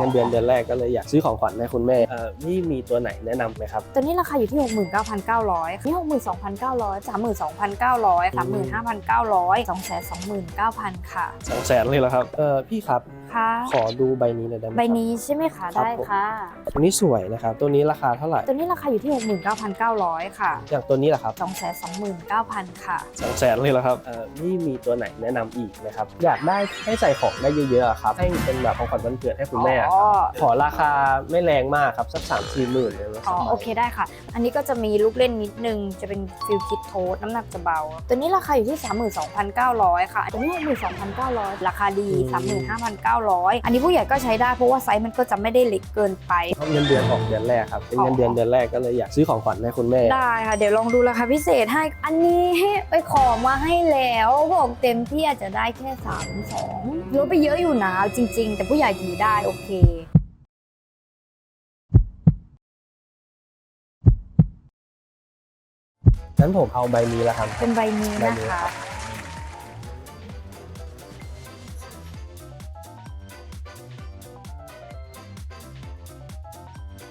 เป็นเงินเดือนเดือนแรกก็เลยอยากซื้อของขวัญให้คุณแม่เอ่อนี่มีตัวไหนแนะนำไหมครับ ตัวนี้ราคาอยู่ที่ 69,900นี่62,900 32,900 35,900 229,000 ค่ะ สองแสนเลยเหรอครับ เออพี่ครับ ค่ะขอดูใบนี้หน่อยได้ไหมใบครับ นี้ใช่ไหมคะ ครับได้ผม ค่ะ ตัวนี้สวยนะครับ ตัวนี้ราคาเท่าไหร่ ตัวนี้ราคาอยู่ที่ 69,900 ค่ะ อย่างตัวนี้ล่ะครับ229,000 ค่ะ สองแสนเลยเหรอครับเออนี่มีตัวไหนแนะนำอีกไหมครับ อยากได้ให้ใส่ของได้เยอะๆอะครับ ให้เป็นแบบของขวัญวันเกิดให้คุณแม่อะอ๋อ ขอราคาไม่แรงมากครับ สักสามสี่หมื่นเลยนะคอ๋รัอบ โอเคได้ค่ะ อันนี้ก็จะมีลูกเล่นนิดนึง จะเป็นฟิลคิดโทสน้ำหนักจะเบา ตัวนี้ราคาอยู่ที่ 32,900 ค่ะ ตัวนี้62,900 ราคาดี35,900 อันนี้ผู้ใหญ่ก็ใช้ได้เพราะว่าไซส์มันก็จะไม่ได้เล็กเกินไปเพราะเงินเดือนออกเดือนแรกครับเป็นเงินอ๋อเดือนเดือนแรกก็เลยอยากซื้อของขวัญให้คุณแม่ ได้ค่ะเดี๋ยวลองดูราคาพิเศษให้ อันนี้ให้ไปขอมาให้แล้วบอกเต็มที่อาจจะได้แค่3 2ลดไปเยอะอยู่นะจริง ๆ แต่ผู้ใหญ่ถือได้โอเคงั้นผมเอาใบนี้แล้วครับเป็นใบนี้ใบนะนี้คะ ครับ